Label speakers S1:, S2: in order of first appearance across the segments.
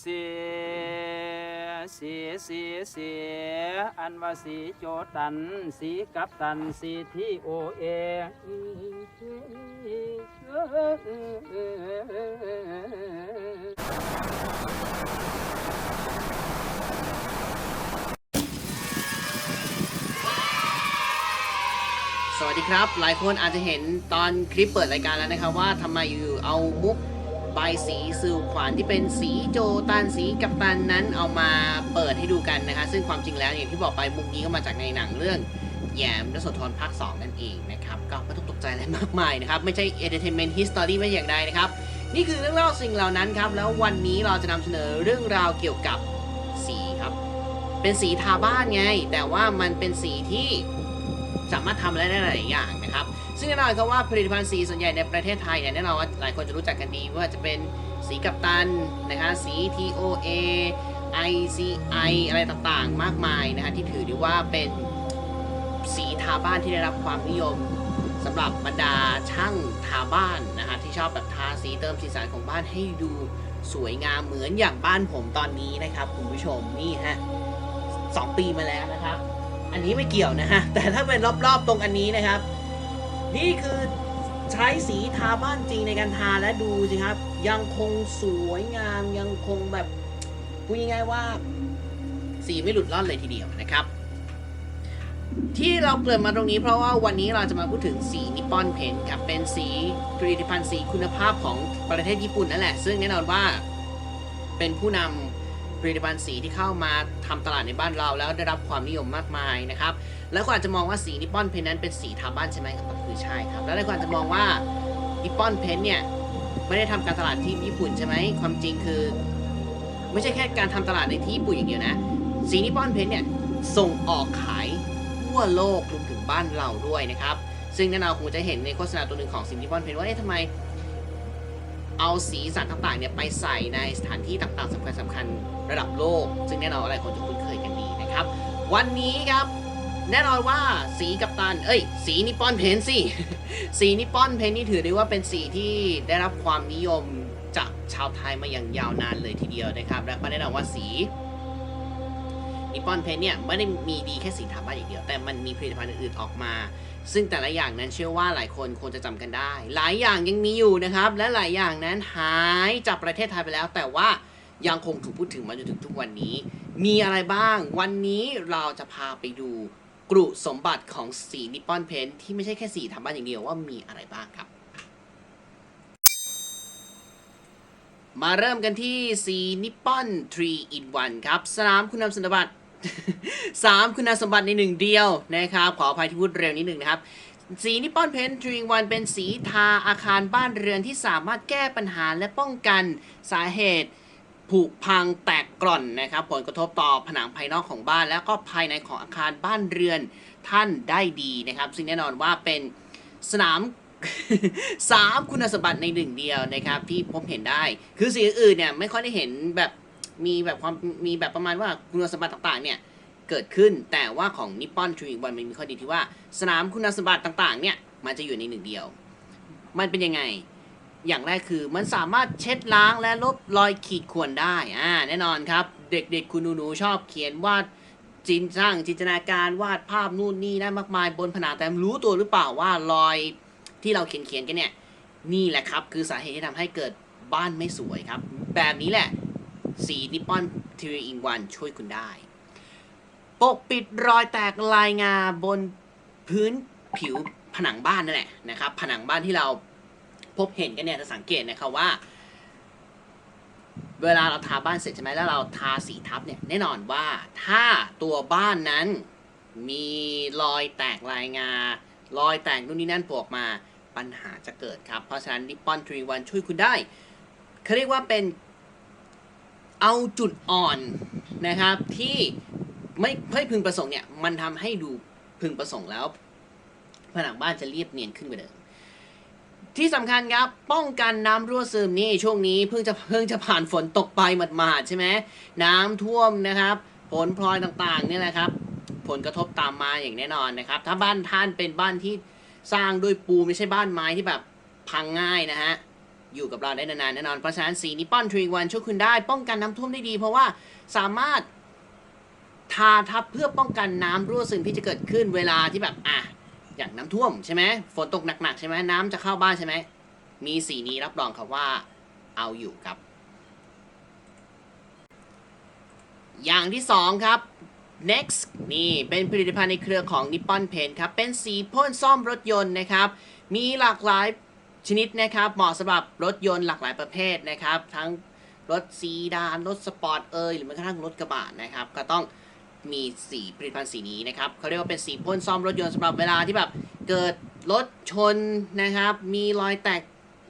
S1: เสียสีเสีเสียอันว่าสีโจตัน สีกับตัน สีที่โอเอ
S2: สวัสดีครับ หลายคนอาจจะเห็นตอนคลิปเปิดรายการแล้วนะครับว่าทำไมอยู่เอามุก ใบสีสื่อขวัญที่เป็นสีโจตันสีกัปตันนั้นเอามาเปิดให้ดูกันนะคะ ซึ่งความจริงแล้วอย่างที่บอกไปมุกนี้ก็มาจากในหนังเรื่องแยมรสทรภาค 2 นั่นเองนะครับ ก็ไม่ต้องตกใจอะไรมากมายนะครับ ไม่ใช่ entertainment history ไม่อย่างใดนะครับ นี่คือเรื่องเล่าสิ่งเหล่านั้นครับ แล้ววันนี้เราจะนำเสนอเรื่องราวเกี่ยวกับสีครับ เป็นสีทาบ้านไง แต่ว่ามันเป็นสีที่ สามารถทำอะไรได้หลายอย่างนะครับ ซึ่งแน่นอนครับว่าผลิตภัณฑ์สีส่วนใหญ่ในประเทศไทยเนี่ยแน่นอนว่าหลายคนจะรู้จักกันดีไม่ว่าจะเป็นสีกัปตันนะคะสี TOA ICI อะไรต่างๆ มากมายนะฮะที่ถือได้ว่าเป็นสีทาบ้านที่ได้รับความนิยมสำหรับบรรดาช่างทาบ้านนะฮะที่ชอบแบบทาสีเติมสีสันของบ้านให้ดูสวยงามเหมือนอย่างบ้านผมตอนนี้นะครับคุณผู้ชมนี่ฮะสองปีมาแล้วนะครับ อันนี้ไม่เกี่ยวนะฮะ แต่ถ้าเป็นรอบๆตรงอันนี้นะครับ นี่คือใช้สีทาบ้านจริงในการทาและดูสิครับ ยังคงสวยงามยังคงแบบพูดง่ายๆว่า สีไม่หลุดล่อนเลยทีเดียวนะครับ ที่เราเกริ่นมาตรงนี้เพราะว่าวันนี้เราจะมาพูดถึงสีนิปปอนเพนครับ เป็นสีผลิตภัณฑ์สีคุณภาพของประเทศญี่ปุ่นนั่นแหละ ซึ่งแน่นอนว่าเป็นผู้นำ ผลิตภัณฑ์สีที่เข้ามาทำตลาดในบ้านเราแล้วได้รับความนิยมมากมายนะครับ แล้วก็อาจจะมองว่าสีนิปปอนเพนนั้นเป็นสีทาบ้านใช่ไหมครับก็คือใช่ครับ แล้วหลายคนอาจจะมองว่านิปปอนเพนเนี่ยไม่ได้ทำการตลาดที่ญี่ปุ่นใช่ไหมความจริงคือ ไม่ใช่แค่การทำตลาดในที่ญี่ปุ่นอย่างเดียวนะ สีนิปปอนเพนเนี่ยส่งออกขายทั่วโลกรวมถึงบ้านเราด้วยนะครับ ซึ่งแน่นอนคงจะเห็นในโฆษณาตัวหนึ่งของสีนิปปอนเพนว่าเอ๊ะทำไม เอาสีสันต่างๆเนี่ยไปใส่ในสถานที่ต่างๆสำคัญสำคัญระดับโลก ซึ่งแน่นอนอะไรคนจะคุ้นเคยกันดีนะครับ วันนี้ครับแน่นอนว่าสีกัปตัน เอ้ย สีนิปปอนเพนสิสีนิปปอนเพนนี่ถือได้ว่าเป็นสีที่ได้รับความนิยมจากชาวไทยมาอย่างยาวนานเลยทีเดียวนะครับ และก็แน่นอนว่าสี นิปปอนเพนเนี่ยไม่ได้มีดีแค่สีทาบ้านอย่างเดียว แต่มันมีผลิตภัณฑ์อื่นๆออกมา ซึ่งแต่ละอย่างนั้นเชื่อว่าหลายคนคงจะจำกันได้ หลายอย่างยังมีอยู่นะครับ และหลายอย่างนั้นหายจากประเทศไทยไปแล้ว แต่ว่ายังคงถูกพูดถึงมาจนถึงทุกวันนี้ มีอะไรบ้าง วันนี้เราจะพาไปดูกรุสมบัติของสีนิปปอนเพนที่ไม่ใช่แค่สีทำบ้านอย่างเดียวว่ามีอะไรบ้างครับมาเริ่มกันที่สีนิปปอน3 in 1ครับ สนามคุณสมบัติ สามคุณสมบัติในหนึ่งเดียวนะครับ ขออภัยที่พูดเร็วนิดหนึ่งนะครับ สีนิปปอนเพนทรีวันเป็นสีทาอาคารบ้านเรือนที่สามารถแก้ปัญหาและป้องกันสาเหตุผุพังแตกกร่อนนะครับ ผลกระทบต่อผนังภายนอกของบ้าน แล้วก็ภายในของอาคารบ้านเรือนท่านได้ดีนะครับ ซึ่งแน่นอนว่าเป็นสนามสามคุณสมบัติในหนึ่งเดียวนะครับที่พบเห็นได้ คือสีอื่นเนี่ยไม่ค่อยได้เห็นแบบ มีแบบความมีแบบประมาณว่าคุณสมบัติต่างๆ เนี่ยเกิดขึ้นแต่ว่าของนิปปอนทรีวันมันมีข้อดีที่ว่า สนามคุณสมบัติต่างๆ เนี่ยมันจะอยู่ในหนึ่งเดียว มันเป็นยังไง อย่างแรกคือมันสามารถเช็ดล้างและลบรอยขีดข่วนได้อ่าแน่นอนครับ เด็กๆ คุณหนูๆชอบเขียนวาดจินสร้างจินตนาการวาดภาพนู่นนี่ได้มากมายบนผนังแต่รู้ตัวหรือเปล่าว่ารอยที่เราเขียนเขียนกันเนี่ยนี่แหละครับ คือสาเหตุที่ทำให้เกิดบ้านไม่สวยครับ แบบนี้แหละ สีนิปปอนทีวีอิงวันช่วยคุณได้ ปกปิดรอยแตกลายงาบนพื้นผิวผนังบ้านนั่นแหละนะครับ ผนังบ้านที่เราพบเห็นกันเนี่ยจะสังเกตนะครับว่า เวลาเราทาบ้านเสร็จใช่ไหมแล้วเราทาสีทับเนี่ยแน่นอนว่าถ้าตัวบ้านนั้นมีรอยแตกลายงา รอยแตกนู่นนี่นั่นโผล่ออกมาปัญหาจะเกิดครับ เพราะฉะนั้นนิปปอนทรีวันช่วยคุณได้เขาเรียกว่าเป็น เอาจุดอ่อนนะครับที่ไม่ไม่พึงประสงค์เนี่ยมันทำให้ดูพึงประสงค์แล้ว ผนังบ้านจะเรียบเนียนขึ้นกว่าเดิมที่สำคัญครับ ป้องกันน้ำรั่วซึมนี่ช่วงนี้เพิ่งจะเพิ่งจะผ่านฝนตกไปหมาดๆใช่ไหมน้ำท่วมนะครับฝนพลอยต่างๆนี่แหละครับ ผลกระทบตามมาอย่างแน่นอนนะครับ ถ้าบ้านท่านเป็นบ้านที่สร้างด้วยปูไม่ใช่บ้านไม้ที่แบบพังง่ายนะฮะ อยู่กับเราได้นานๆแน่นอนเพราะฉะนั้นสีนิปอนทรีวันช่วยคุณได้ ป้องกันน้ำท่วมได้ดี เพราะว่าสามารถทาทับเพื่อป้องกันน้ำรั่วซึมที่จะเกิดขึ้นเวลาที่แบบอะอย่างน้ำท่วมใช่ไหมฝนตกหนักๆใช่ไหมน้ำจะเข้าบ้านใช่ไหมมีสีนี้รับรองครับว่าเอาอยู่ครับ อย่างที่สองครับ next นี่เป็นผลิตภัณฑ์ในเครือของ Nippon Paint ครับ เป็นสีพ่นซ่อมรถยนต์นะครับ มีหลากหลาย ชนิดนะครับเหมาะสำหรับรถยนต์หลากหลายประเภทนะครับ ทั้งรถซีดาน รถสปอร์ตเอยหรือแม้กระทั่งรถกระบะนะครับ ก็ต้องมีสีผลิตภัณฑ์สีนี้นะครับเขาเรียกว่าเป็นสีพ่นซ่อมรถยนต์สำหรับเวลาที่แบบเกิดรถชนนะครับ มีรอยแตก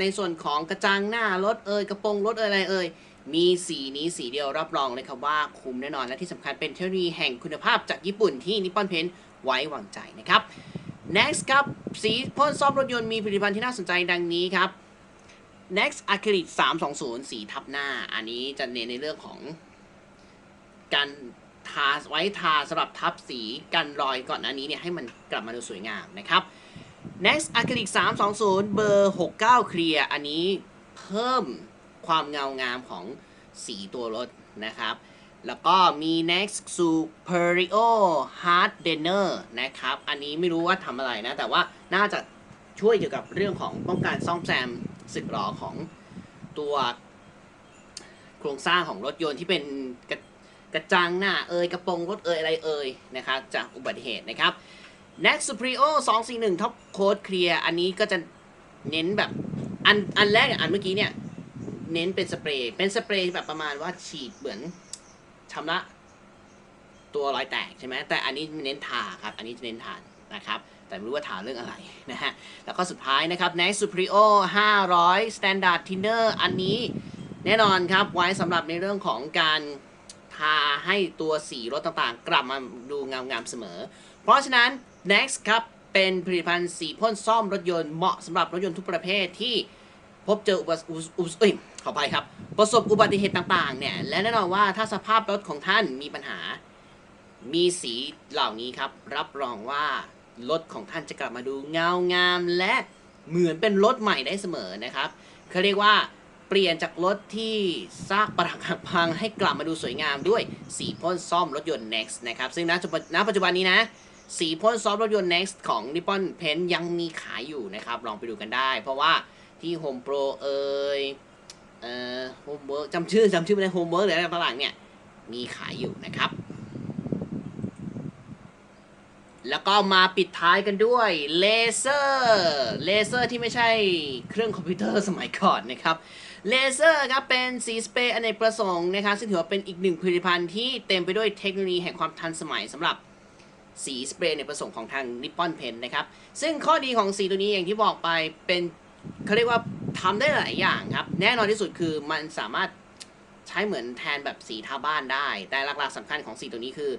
S2: ในส่วนของกระจังหน้ารถเอยกระโปรงรถเอยอะไรเอยมีสีนี้สีเดียวรับรองเลยครับว่าคุ้มแน่นอนและที่สำคัญเป็นเทคโนโลยีแห่งคุณภาพจากญี่ปุ่นที่นิปปอนเพนไว้วางใจนะครับ next ครับ สีพ่นซ่อมรถยนต์มีผลิตภัณฑ์ที่น่าสนใจดังนี้ครับ next acrylic 320 สีทับหน้า อันนี้จะเน้นในเรื่องของ การทาไว้ทาสำหรับทับสีกันรอยก่อนหน้านี้เนี่ยให้มันกลับมาดูสวยงามนะครับ next acrylic 320 เบอร์ 69 clear อันนี้เพิ่มความเงางามของสีตัวรถนะครับ แล้วก็มี next superior hard denner นะครับ อันนี้ไม่รู้ว่าทำอะไรนะ แต่ว่าน่าจะช่วยเกี่ยวกับเรื่องของป้องกันซ่อมแซมสึกหรอของตัวโครงสร้างของรถยนต์ที่เป็นกระกระจังหน้าเอยกระโปรงรถเอยอะไรเอยนะครับจากอุบัติเหตุนะครับ Next Superior 241 Top Coat Clear อันนี้ก็จะเน้นแบบอันอันแรกอันเมื่อกี้เนี่ย เน้นเป็นสเปรย์เป็นสเปรย์แบบประมาณว่าฉีดเหมือน ชำระตัวรอยแตกใช่ไหมแต่อันนี้เน้นทาครับ อันนี้จะเน้นทานะครับ แต่ไม่รู้ว่าทาเรื่องอะไรนะฮะ แล้วก็สุดท้ายนะครับ Next Superior 500 Standard Thinner อันนี้แน่นอนครับ ไว้สำหรับในเรื่องของการทาให้ตัวสีรถต่างๆ กลับมาดูงามๆเสมอ เพราะฉะนั้น next ครับ เป็นผลิตภัณฑ์สีพ่นซ่อมรถยนต์เหมาะสำหรับรถยนต์ทุกประเภทที่ พบเจออุบัติอุอุเอ้ยขอไปครับ ประสบอุบัติเหตุต่างๆ เนี่ย และแน่นอนว่าถ้าสภาพรถของท่านมีปัญหา มีสีเหล่านี้ครับ รับรองว่ารถของท่านจะกลับมาดูเงางามและเหมือนเป็นรถใหม่ได้เสมอนะครับเขาเรียกว่าเปลี่ยนจากรถที่ซากปรักหักพังให้กลับมาดูสวยงามด้วยสีพ่นซ่อมรถยนต์ next นะครับ ซึ่งณจุบันณปัจจุบันนี้นะสีพ่นซอฟต์รถยนต์ Next ของ Nippon Paint ยังมีขายอยู่นะครับ ลองไปดูกันได้ เพราะว่า ที่ Home Pro เอ่ยเอ่อ Home Work จำชื่อจำชื่อไม่ได้ Home Work หรืออะไรต่างๆเนี่ยมีขายอยู่นะครับ แล้วก็มาปิดท้ายกันด้วยเลเซอร์เลเซอร์ที่ไม่ใช่เครื่องคอมพิวเตอร์สมัยก่อนนะครับเลเซอร์ครับเป็นสีสเปรย์อเนกประสงค์นะครับซึ่งถือว่าเป็นอีกหนึ่งผลิตภัณฑ์ที่เต็มไปด้วยเทคโนโลยีแห่งความทันสมัยสำหรับสีสเปรย์ในประสงค์ของทางนิปปอนเพนนะครับ ซึ่งข้อดีของสีตัวนี้อย่างที่บอกไปเป็น เขาเรียกว่าทำได้หลายอย่างครับ แน่นอนที่สุดคือมันสามารถใช้เหมือนแทนแบบสีทาบ้านได้ แต่หลักๆสำคัญของสีตัวนี้คือ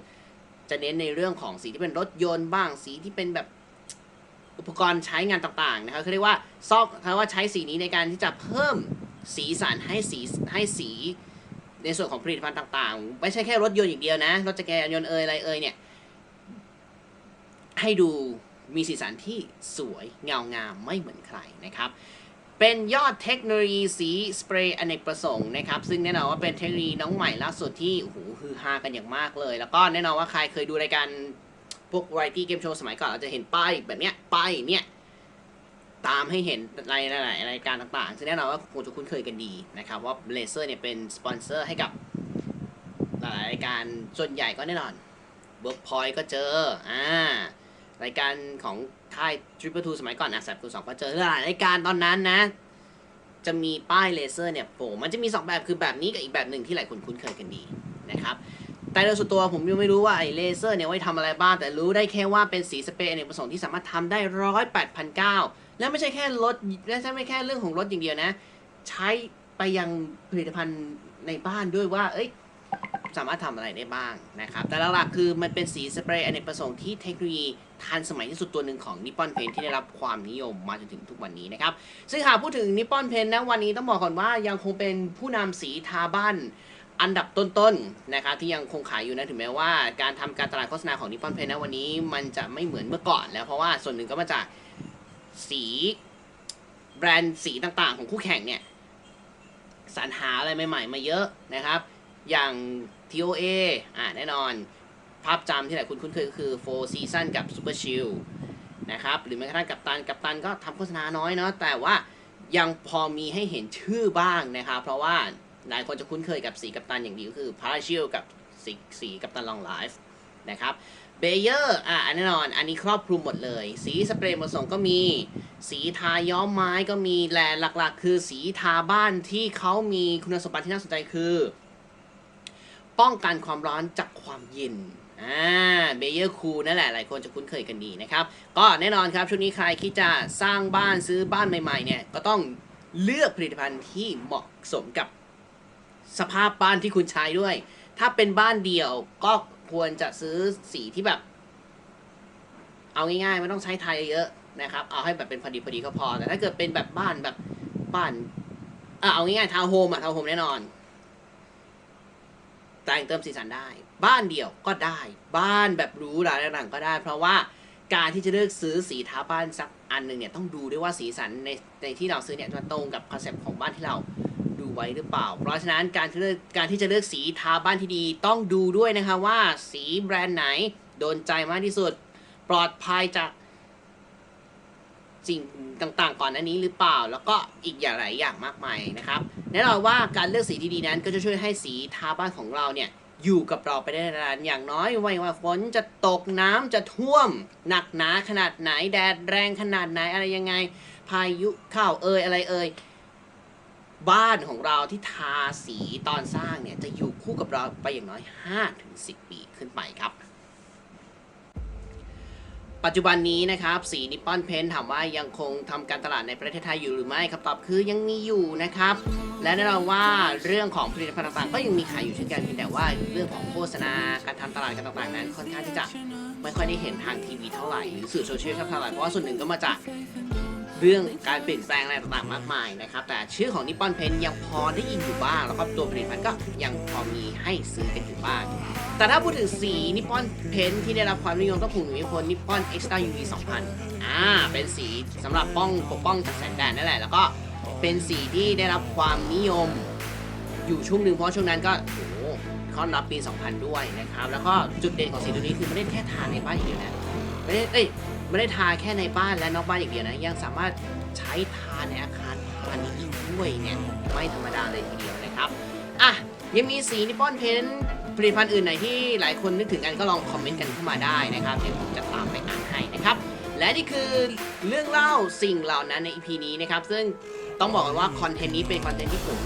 S2: จะเน้นในเรื่องของสีที่เป็นรถยนต์บ้างสีที่เป็นแบบอุปกรณ์ใช้งานต่างๆนะครับเขาเรียกว่าซอกเขาว่าใช้สีนี้ในการที่จะเพิ่มสีสันให้สีให้สี ในส่วนของผลิตภัณฑ์ต่างๆ ไม่ใช่แค่รถยนต์อย่างเดียวนะรถจักรยานยนต์เอ่ยอะไรเอ่ยเนี่ยให้ดู มีสีสันที่สวยเงางามไม่เหมือนใครนะครับ เป็นยอดเทคโนโลยีสีสเปรย์อเนกประสงค์นะครับ ซึ่งแน่นอนว่าเป็นเทคโนโลยีน้องใหม่ล่าสุดที่โอ้โหฮือฮากันอย่างมากเลย แล้วก็แน่นอนว่าใครเคยดูรายการพวก variety game show สมัยก่อนเราจะเห็นป้ายแบบเนี้ยป้ายเนี่ยตามให้เห็นในหลายๆรายการต่างๆซึ่งแน่นอนว่าคงจะคุ้นเคยกันดีนะครับว่าเลเซอร์เนี่ยเป็นสปอนเซอร์ให้กับหลายๆรายการส่วนใหญ่ก็แน่นอน Workpoint ก็เจออ่า รายการของค่าย Triple Two สมัยก่อนอะแสบคูสองก็เจอหลายรายการตอนนั้นนะ จะมีป้ายเลเซอร์เนี่ยโผล่มันจะมี 2 แบบคือแบบนี้กับอีกแบบหนึ่งที่หลายคนคุ้นเคยกันดีนะครับแต่โดยส่วนตัวผมยังไม่รู้ว่าไอ้เลเซอร์เนี่ยไว้ทำอะไรบ้าง แต่รู้ได้แค่ว่าเป็นสีสเปรย์อเนกประสงค์ที่สามารถทำได้ร้อยแปดพันเก้าและไม่ใช่แค่รถและไม่ใช่ไม่แค่เรื่องของรถอย่างเดียวนะ ใช้ไปยังผลิตภัณฑ์ในบ้านด้วยว่า เอ้ย สามารถทำอะไรได้บ้างนะครับ แต่หลักๆคือมันเป็นสีสเปรย์อเนกประสงค์ที่เทคโนโลยีทันสมัยที่สุดตัวหนึ่งของ Nippon Paint ที่ได้รับความนิยมมาจนถึงทุกวันนี้นะครับ ซึ่งหากพูดถึง Nippon Paint นะวันนี้ต้องบอกก่อนว่ายังคงเป็นผู้นำสีทาบ้านอันดับต้นๆนะครับที่ยังคงขายอยู่นะถึงแม้ว่าการทำการตลาดโฆษณาของ Nippon Paint นะวันนี้มันจะไม่เหมือนเมื่อก่อนแล้วเพราะว่าส่วนหนึ่งก็มาจากสีแบรนด์สีต่างๆ ของคู่แข่งเนี่ยสรรหาอะไรใหม่ ๆ มาเยอะนะครับ อย่าง TOA อ่าแน่นอน ภาพจำที่หลายคนคุ้นเคยก็คือ Four Season กับ Super Chill นะครับ หรือแม้กระทั่งกัปตัน กัปตันก็ทำโฆษณาน้อยเนาะ แต่ว่ายังพอมีให้เห็นชื่อบ้างนะครับ เพราะว่าหลายคนจะคุ้นเคยกับสีกัปตันอย่างดีก็คือ p a r a s h i l กับสีสีกัปตัน Long Life นะครับเบเยอร์อะแน่นอน อันนี้ครอบคลุมหมดเลย สีสเปรย์ผสมก็มี สีทาย้อมไม้ก็มี แลหลักๆ คือสีทาบ้านที่เขามีคุณสมบัติที่น่าสนใจคือ ป้องกันความร้อนจากความเย็นอ่าเบเยอร์คูนั่นแหละ หลายคนจะคุ้นเคยกันดีนะครับ ก็แน่นอนครับช่วงนี้ใครคิดจะสร้างบ้านซื้อบ้านใหม่ๆเนี่ยก็ต้องเลือกผลิตภัณฑ์ที่เหมาะสมกับสภาพบ้านที่คุณใช้ด้วย ถ้าเป็นบ้านเดี่ยวก็ควรจะซื้อสีที่แบบ เอาง่ายๆไม่ต้องใช้ไทยเยอะนะครับ เอาให้แบบเป็นพอดีพอดีก็พอ แต่ถ้าเกิดเป็นแบบบ้านแบบบ้านอะเอาง่ายๆทาวน์โฮมอะทาวน์โฮมแน่นอน แต่งเติมสีสันได้ บ้านเดี่ยวก็ได้ บ้านแบบรูหราต่างๆก็ได้ เพราะว่าการที่จะเลือกซื้อสีทาบ้านสักอันหนึ่งเนี่ยต้องดูด้วยว่าสีสันในในที่เราซื้อเนี่ยมันตรงกับคอนเซ็ปต์ของบ้านที่เราดูไว้หรือเปล่า เพราะฉะนั้นการเลือกการที่จะเลือกสีทาบ้านที่ดี ต้องดูด้วยนะคะว่าสีแบรนด์ไหนโดนใจมากที่สุด ปลอดภัยจาก สิ่งต่างๆ ก่อนหน้านี้หรือเปล่า แล้วก็อีกอย่างหลายอย่างมากมายนะครับแน่นอนว่าการเลือกสีที่ดีนั้นก็จะช่วยให้สีทาบ้านของเราเนี่ยอยู่กับเราไปได้นานอย่างน้อยไม่ว่าฝนจะตกน้ำจะท่วม หนักหนาขนาดไหนแดดแรงขนาดไหนอะไรยังไง พายุเข้าเอ่ยอะไรเอ่ยบ้านของเราที่ทาสีตอนสร้างเนี่ยจะอยู่คู่กับเราไปอย่างน้อย 5-10 ปีขึ้นไปครับ ปัจจุบันนี้นะครับ สีนิปปอนเพนถามว่ายังคงทำการตลาดในประเทศไทยอยู่หรือไม่คำตอบคือยังมีอยู่นะครับ และแน่นอนว่าเรื่องของผลิตภัณฑ์ต่างๆ ก็ยังมีขายอยู่เช่นกันเพียงแต่ว่าเรื่องของโฆษณาการทำตลาดกันต่างๆ นั้น ค่อนข้างที่จะไม่ค่อยได้เห็นทางทีวีเท่าไหร่หรือสื่อโซเชียลเท่าไหร่เพราะว่าส่วนหนึ่งก็มาจาก เรื่องการเปลี่ยนแปลงอะไรต่างๆมากมายนะครับ แต่ชื่อของนิปปอนเพนยังพอได้ยินอยู่บ้าง แล้วก็ตัวผลิตภัณฑ์ก็ยังพอมีให้ซื้อกันอยู่บ้าง แต่ถ้าพูดถึงสีนิปปอนเพนที่ได้รับความนิยมต้องถูกมีคนนิปปอนเอ็กซ์ต้ายูวี2000อ่าเป็นสีสำหรับป้องปกป้องจากแสงแดดนั่นแหละแล้วก็เป็นสีที่ได้รับความนิยมอยู่ช่วงหนึ่งเพราะช่วงนั้นก็โอ้เขานับปี 2000 ด้วยนะครับ แล้วก็จุดเด่นของสีตัวนี้คือไม่ได้แค่ทาในบ้านอย่างเดียวนะไม่ได้เอ้ย ไม่ได้ทาแค่ในบ้านและนอกบ้านอย่างเดียวนะ ยังสามารถใช้ทาในอาคารพาณิชย์อีกด้วยเนี่ยไม่ธรรมดาเลยทีเดียวนะครับอะยังมีสีนิปปอนเพนผลิตภัณฑ์อื่นไหนที่หลายคนนึกถึงกันก็ลองคอมเมนต์กันเข้ามาได้นะครับเดี๋ยวผมจะตามไปอ่านให้นะครับ และนี่คือเรื่องเล่าสิ่งเหล่านั้นใน EP นี้นะครับ ซึ่งต้องบอกกันว่าคอนเทนต์นี้เป็นคอนเทนต์ที่ผม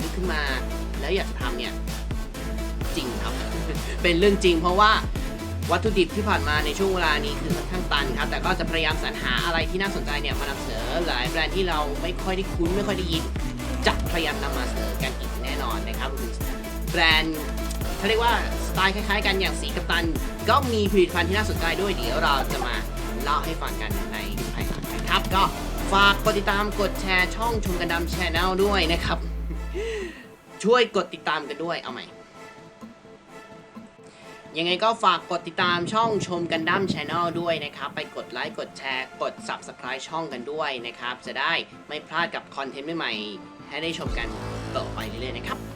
S2: นึกขึ้นมา แล้วอยากจะทำเนี่ยจริงครับ เป็นเรื่องจริงเพราะว่า วัตถุดิบที่ผ่านมาในช่วงเวลานี้คือค่อนข้างตันครับแต่ก็จะพยายามสรรหาอะไรที่น่าสนใจเนี่ยมานำเสนอหลายแบรนด์ที่เราไม่ค่อยได้คุ้นไม่ค่อยได้ยินจะพยายามนำมาเสนอกันอีกแน่นอนนะครับแบรนด์เขาเรียกว่าสไตล์คล้ายๆ กันอย่างสีกัปตัน ก็มีผลิตภัณฑ์ที่น่าสนใจด้วยเดี๋ยวเราจะมาเล่าให้ฟังกันในภายหลังนะครับก็ฝากกดติดตามกดแชร์ช่องชมกันดำแชนแนลด้วยนะครับ ช่วยกดติดตามกันด้วยเอาใหม่ ยังไงก็ฝากกดติดตามช่องชมกันดั้มช n แนลด้วยนะครับ ไปกดไลค์กดแชร์ กด Subscribe ช่องกันด้วยนะครับ จะได้ไม่พลาดกับคอนเทนต์ใหม่ๆให้ได้ชมกันต่อไปเรื่อยๆนะครับ